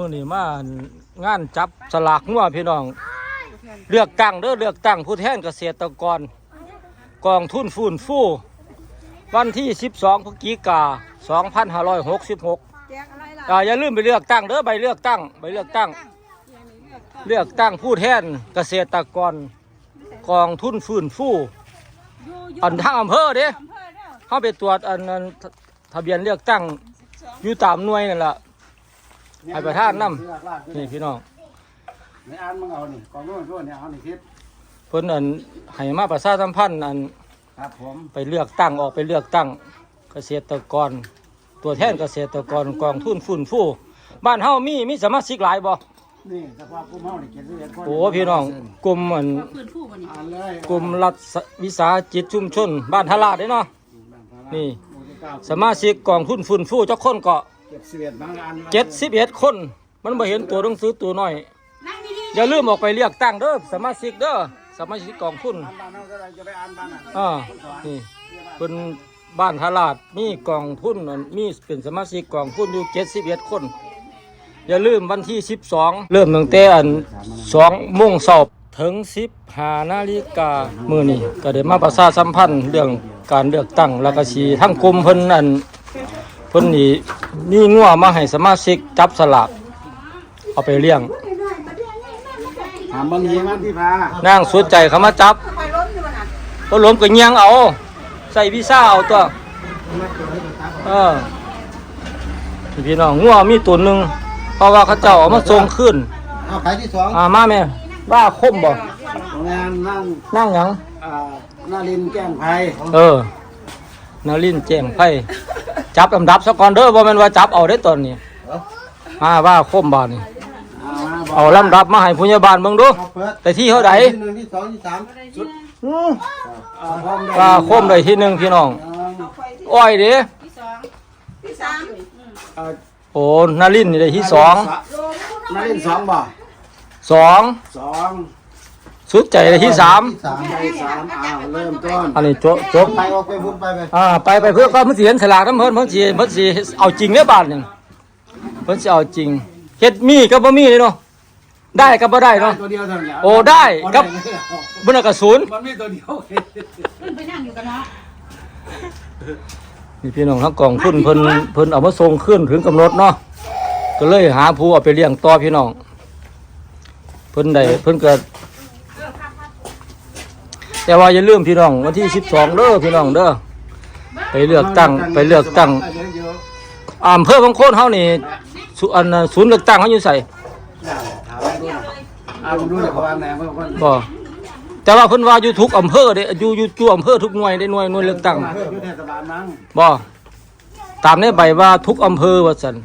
มื้อนี้มางานจับสลากงัวพี่น้อง เลือกตั้งเด้อเลือกตั้งผู้แทนเกษตรกร กองทุนฟื้นฟูวันที่ 12พฤศจิกา2566แจกอะไรล่ะอ่าอย่าลืมไปเลือกตั้งเด้อใบเลือกตั้งใบเลือกตั้ง เลือกตั้งผู้แทนเกษตรกร กองทุนฟื้นฟูอันทางอำเภอเด้เภอเด้าไปตรวจอันนั้นทะทะเบียนเลือกตั้งอยู่ตามหน่วยนั่นแหละ ให้ประธานนำนี่พี่น้องในอ่านมึงเอานี่กองนู้นนู้นเนี่ยเอานี่คิดเพิ่นอันให้มาประชาสัมพันธ์อันครับผมไปเลือกตั้งออกไปเลือกตั้งเกษตรกร ตัวแทนเกษตรกรกองทุนฟื้นฟูบ้านเฮามีมีสมาชิกหลายบ่นี่สภาพกุ้มเฮานี่เจ็ดสิบเอ็ดคนโอ้พี่น้องกลุ่มอันพื้นผู้บ่นี่อ่านเลยกลุ่มรัฐวิสาหกิจชุมชน บ้านทลาดเด้เนาะนี่สมาชิกกองทุนฟื้นฟูเจ้าคนก็ เจ็ดสิบเอ็ดบางอันเจ็ดสิบเอ็ดคน มันบ่เห็นตัวหนังสือตัวน้อย นั่งดีอย่าลืมออกไปเลือกตั้งเด้อสมาชิกเด้อสมาชิกกองทุนอ่านบ้านเฮาก็ได้จะไปอ่านบ้านน่ะอ่านี่เป็นบ้านทลาดมีกองทุนนั่นมีเป็นสมาชิกกองทุนอยู่เจ็ดสิบเอ็ดคน อย่าลืมวันที่สิบสองเริ่มตั้งแต่อันสองโมงเช้าถึงสิบห้านาฬิกามื้อนี้ก็ได้มาประชาสัมพันธ์เรื่องการเลือกตั้งแล้วก็สีทั้งกลุ่มเพิ่นนั่น เพิ่นนี่มีงัวมาให้สมาชิกจับสลากเอาไปเลี้ยง ถามบางทีมันที่พานางสุดใจเขามาจับๆไปล้มอยู่บ่น่ะก็ล้มก็เงียงเอา ใส่วีซ่าเอาตัว เออนี่พี่น้องงัวมีตัวหนึ่งเพราะว่าเขาเจ้าเอามาส่งขึ้น เอาขายที่สองอ่ามาแม่บ้าคมบ่โรงงานนั่งนั่งหยังอ่านารินแก้งไพเออนารินแจ้งไพ่ จับลำดับซะก่อนเด้อบ่แม่นว่าจับเอาได้ตอนนี้มาว่าคมบาดนี่เอามาบอกเอาลำดับมาให้ผู้ใหญ่บ้านเบิ่งดูเอาเปิดแต่ที่เท่าใดที่หนึ่งที่สองที่สามชุดอือเอาพร้อมได้ว่าคมได้ที่หนึ่งพี่น้องเอาอ้อยเด้ที่สองที่สามเอาโอ้นารินนี่ได้ที่สองนารินสองบ่สองสอง สุดใจได้ที่สามสามไปสามอ้าวเริ่มต้นอันนี้จบจบไปออกไปพุ่นไปไปอ่าไปไปเพื่อก็มันสิเห็นฉลากน้ำเพิ่นเพิ่นสิเพิ่นสิเอาจริงเด้อบาดนี่เพิ่นสิเอาจริงเฮ็ดมีก็บ่มีเลยเนาะได้ก็บ่ได้เนาะตัวเดียวเท่านั้นโอ้ได้ครับบ่น่ะก็ศูนย์มันมีตัวเดียวขึ้นไปนั่งอยู่กันเนาะนี่พี่น้องทั้งกองทุนเพิ่นเพิ่นเอามาส่งขึ้นถึงกำหนดเนาะก็เลยหาผู้เอาไปเลี้ยงต่อพี่น้องเพิ่นได้เพิ่นก็ แต่ว่าอย่าลืมพี่น้องวันที่12เด้อพี่น้องเด้อไปเลือกตั้งไปเลือกตั้งอำเภอบางโคนเฮานี่สุอันน่ะศูนย์เลือกตั้งเขาอยู่ใส่เอาดูเดี๋ยวเขาวางแหนมเพื่อนคนบ่แต่ว่าเพิ่นว่าอยู่ทุกอำเภอเด้อยู่อยู่ทั่วอำเภอทุกหน่วยได้หน่วยหน่วยเลือกตั้งเพื่อนอยู่เทศบาลมั้งบ่ตามในใบว่าทุกอำเภอว่าซั่น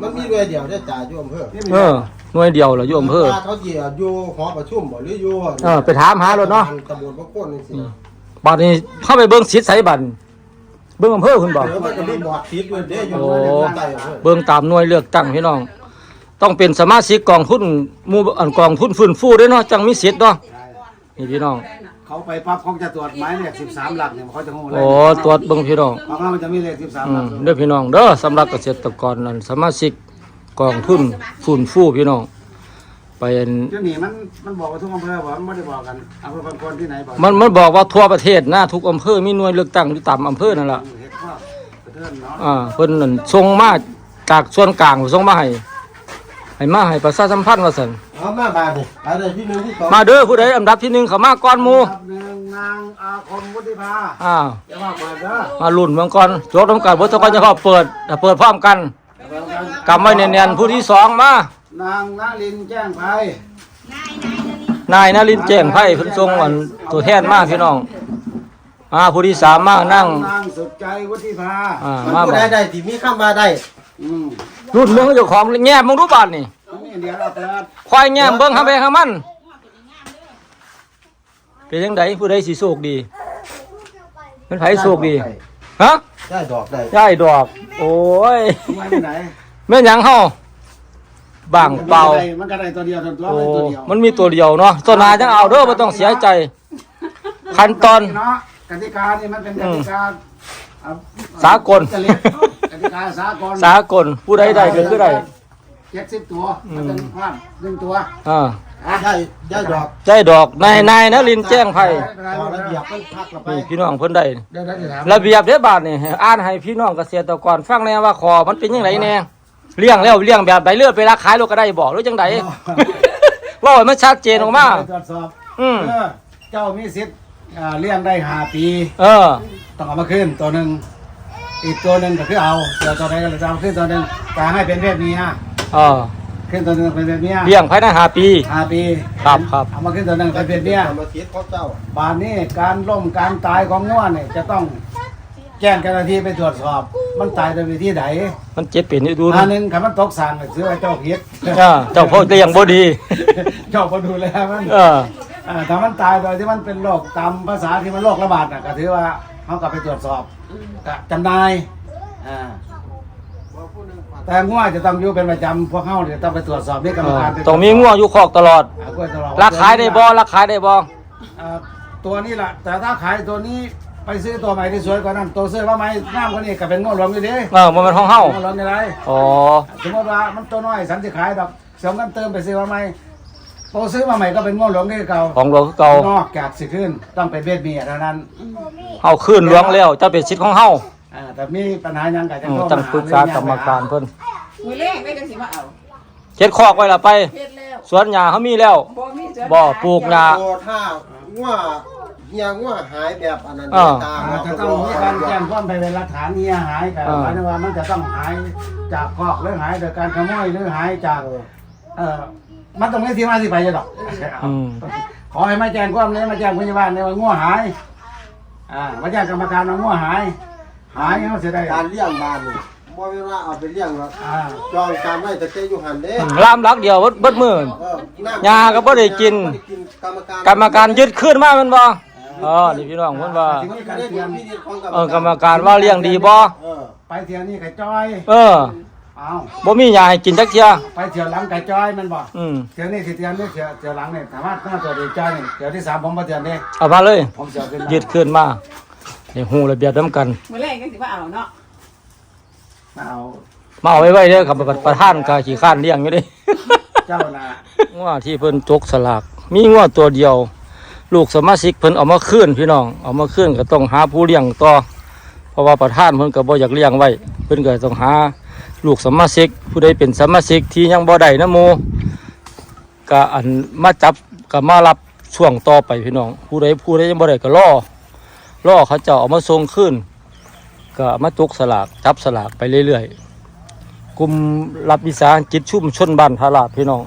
มันมีหน่วยเดียวได้จ่ายอยู่อำเภอที่มีเออ หน่วยเดียวล่ะอยู่อำเภอ เขาเกี่ยวอยู่หอประชุมบ่หรืออยู่เออไปถามหารถเนาะ ตำบลพระโคนนี่สิบัดนี้เข้าไปเบิ่งสิทธิ์ไสบัดเบิ่งอำเภอคุณบ่เดี๋ยวมันก็มีบอร์ดติดอยู่เด้อยู่โอ้ใต้อำเภอเบิ่งตามหน่วยเลือกตั้งพี่น้อง ต้องเป็นสมาชิกกองทุนหมู่อันกองทุนฟื้นฟูด้วยเนาะจังมีสิทธิ์เนาะนี่พี่น้องเขาไปปั๊บเขาจะตรวจหมายเลขสิบสามหลักเนี่ยเขาจะงงเลยโอ้ตรวจเบิ่งพี่น้องของเขามันจะมีเลขสิบสามอืหลัมกเด้อพี่น้องเด้อสำหรับเกษตรกรนั่นสมาชิก กองทุนฟื้นฟูพี่น้อง ไปอันเจ้าหนีมันมันบอกว่าทุกอำเภอบอกมันไม่ได้บอกกันอำเภอบางคนที่ไหนบอกมันมันบอกว่าทั่วประเทศนะทุกอำเภอมีหน่วยเลือกตั้งอยู่ตามอำเภอนั่นล่ะเห็นว่าเพื่อนเนาะอ่าเพิ่นนั่นส่งมาจากส่วนกลางส่งมาให้ให้มาให้ประชาสัมพันธ์ว่าซั่นเอามาบาดนี่ไปเลยที่หนึ่งที่สองมาเด้อผู้ใดอันดับที่หนึ่งเข้ามาก่อนหมู่หนึ่งนางอาคมวุฒิภาอ่าอย่าว่าเปิดเด้อมาลุ้นเมืองก่อนโจทย์ต้องการบ่ต้องการจะเข้าเปิดถ้าเปิดพร้อมกัน กำไว้แน่นๆผู้ที่สองมานางนารินแจ้งไพนายนรินทร์แจ้งไพ่เพิ่นส่งอันตัวแทนมาพี่น้องอ่าผู้ที่สามมานั่งนางสุดใจวุฒิภาอ่ามันมาผู้บอใดกได้ที่มีคำว่าได้อืมรุ่นเมืองเจ้าของแง่มึงรู้บาดนี่อันนี้เดี๋ยวเราเปิดควายแง่เบิ่งหาไปหามันเป็นจังไดผู้ใดสิโชคดีมันไผโชคดี ฮะได้ดอกได้ย้ายดอก โอ้ยไว้ที่ไหนแม่นหยังเฮาบางเปล่ามันก็ได้ตัวเดียวตัวตัวโอ้ตัวเดียวมันมีตัวเดียวเนาะตัวหนาจังเอาเด้อบ่ต้องเสียใจ ขั้นตอนเนาะกติกานี่มันเป็นกติกาอะสากลกติกาสากลสากลผู้ใดได้ก็คือได้เจจ็ดสิบตัวมันเป็นความหนึ่งตัวอ่า ได้ได้ดอกใจดอกนายนายนะลินแจ้งไผต่อระเบียบมันพักละไปนี่พี่น้องเพิ่นได้เดี๋ยวได้จะถามระเบียบเด้อบาดนี่ให้อ่านให้พี่น้องเกษตรกรฟังแน่ว่าคอมันเป็นจังไดแน่เลี้ยงแล้วเลี้ยงแบบใดเลือดไปราขายโลกก็ได้บอกหรือจังได ว่าให้มันชัดเจนออกมา ตรวจสอบอืมเออเจ้ามีสิทธิ์อ่าเลี้ยงได้ห้าปี เออ ต้องเอามาขึ้นตัวหนึ่งอีกตัวหนึ่งก็คือเอาเดี๋ยวตัวใดก็จะเอาขึ้นตัวหนึ่งแต่ให้เป็นเพศเมียเออ ขึ้นตัวหนึ่งเป็นเพศเมียเลี้ยงภายในห้าปี ห้าปีครับครับ เอามาขึ้นตัวหนึ่งเป็นเพศเมียกรรมสิทธิ์ของเจ้าบานนี้การล่มการตายของง้วเนี่ยจะต้องแจ้งเจ้าหน้าที่ไปตรวจสอบ มันตายโดยวิธีไหนมันเจ็บเป็นอยู่ดูอันะนหนึ่งคันมันตกสั่งก็ถือว่าเจ้าผิดอ่าเจ้าพ่อเลี้ยงบ่ดีเจ้าก็ดูแลมันเอออ่าถ้ามันตายโดยที่มันเป็นโรคตามภาษาที่มันโรคระบาดน่ะก็ถือว่าเขากลับไปตรวจสอบก็จำนายอ่า แต่ง่วจะต้องอยู่เป็นประจำพวกเขาเนี่ยต้องไปตรวจสอบนี่กรรมการต้องมีง่วงอยู่คอกตลอดอ่ากล้วยตลอดราขายได้บ่ราขายได้บ่อ่าตัวนี้แหละแต่ถ้าขายตัวนี้ไปซื้อตัวใหม่ที่สวยกว่านั้นตัวซื้อว่าไหมน้ำกว่านี้ก็เป็นง่วหลวงอยู่ดีเออมันเป็นห้องเฮาง่วหลวงยังไงอ๋อสมมติว่ามันตัวน้อยสันสิขายดอกเสริมกันเติมไปซื้อมาใหม่ตัวซื้อมาใหม่ก็เป็นง่วหลวงที่เก่าของหลวงคือเก่านอกจากสิขึ้นต้องเป็นเวทเมียเท่านั้นเฮาขึ้นหลวงแล้วเจ้าเป็นสิทธิ์ของเฮา อ่าแต่มีปัญหาหยังกับจะอืมโทรต้องมาปรึกษากรรมการเพิ่นมือแรกไม่กันสิมาเอาเจ็ดคอกไว้ละไป เฮ็ดแล้วสวนหญ้าเขามีแล้ว บ่มีเจอบ่ปลูกหญ้า โอ้ถ้าง่วเฮียง่วหายแบบอันนั้นอ่า ตาอ่าจะต้องมีการแจ้งความไปเป็นหลักฐานเนียหายกับอ่า หมายถึงว่ามันจะต้องหายจากคอกหรือหายโดยการขโมยหรือหายจากเอ่อมันต้องมีที่มาที่ไปจะดอกอืม ขอให้มาแจ้งความเลยมาแจ้งพยาบาลเลยว่าง่วหายอ่ามาแจ้งกรรมการว่าง่วหาย หายเขาจะได้การเลี้ยงบ้านนี่บ่เวลาเอาไปเลี้ยงหรอกอ่าจองการไว้แต่เจ้อยู่หันเด้ลามรักเดียวเบิดเบิดมือ เออน้ำยาก็บ่ได้กิน บ่ได้กินกรรมการกรรมการยึดขึ้นมาแมันบ่อ๋อนี่พี่น้องเพิ่นว่าถึงมันมีก็การได้เตืดูอนพินิจของกรรมเออกรรมการว่าเลี้ยงดีบ่เออไปเที่ยวนี่ไก่จ้อยเออเอาบ่มียาให้กินจักเที่ยไปเที่ยวหลังไก่จ้อยแมันบอกอืมเที่ยวนี่สิเที่ยวนี่เที่ยวเที่ยวหลังเนี่ยสามารถเข้าตัวเดียวจ้อยนี่เที่ยวที่สามผมมาเที่ยวนี่เอามาเลย ผมเที่ยวขึ้นมายึดขึ้นมานี่ฮู้ระเบียบนํกัน มือแร กกันสิมาเอาเนาะมาเอามาเอาไว้ไว้เด้อครับประธานก็ขี้ข้านเลี้ยงอยู่เด้เจ้าน่ะงัวที่เพิ่นจกสลาก มีงัวตัวเดียว ลูกสมาชิกเพิ่นเอามาคืนพี่น้อง เอามาคืนก็ต้องหาผู้เลี้ยงต่อ เพราะว่าประธานเพิ่นก็บ่อยากเลี้ยงไว้ เพิ่นก็ต้องหาลูกสมาชิก ผู้ใดเป็นสมาชิกที่ยังบ่ได้นะโมก็อันมาจับก็มารับช่วงต่อไปพี่น้อง ผู้ใดผู้ใดยังบ่ได้ก็รอรอเขาเจ้าเอามาส่งคืน ก็มาจกสลากจับสลากไปเรื่อยๆกลุ่มรับวิสาหกิจชุมชนบ้านพาราดพี่น้อง